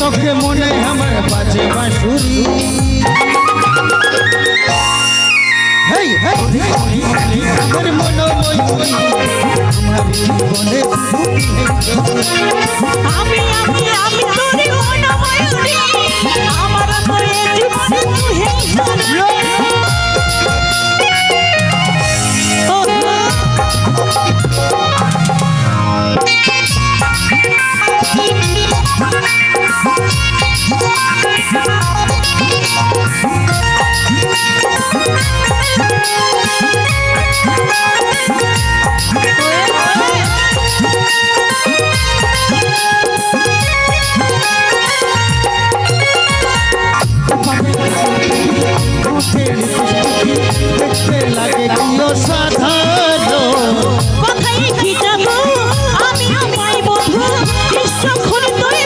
তোকে মনে আমার বাজে বাঁশুরি। আমার মন আমি আমি দেখতে লাগে কি অসাধারণ কথাই কি যাব আমি আমায় বন্ধু বিশ্বক্ষণ তুই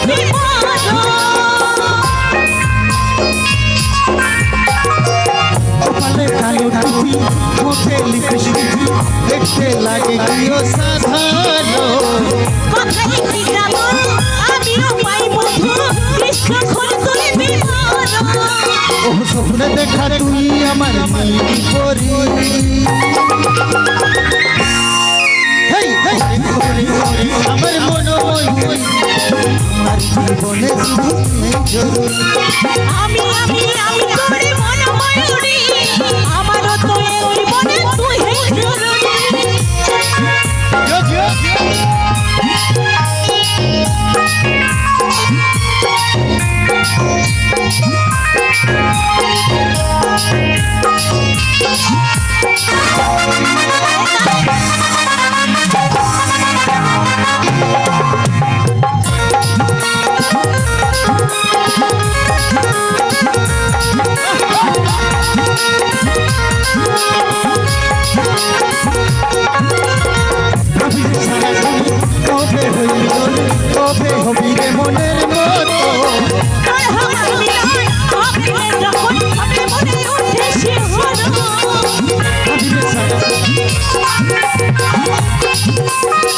কপালে কালো টুপি মুখে লিপস্টিক দেখতে লাগে কি অসাধারণ কথাই কি যাব স্বপ্নে দেখা তুই আমার জরুরি আমি আমি আমি তোরে মন আমারও তো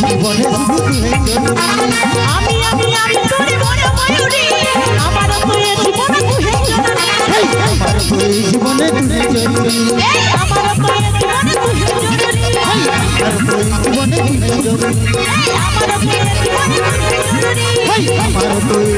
জীবনে আমি আমি আমি তোরে মনে ময়ূরী আমার তুই জীবনে কুহে আমার তুই জীবনে কুহে এই আমার তুই জীবনে কুহে আমার তুই জীবনে কুহে এই আমার তুই জীবনে কুহে আমার তুই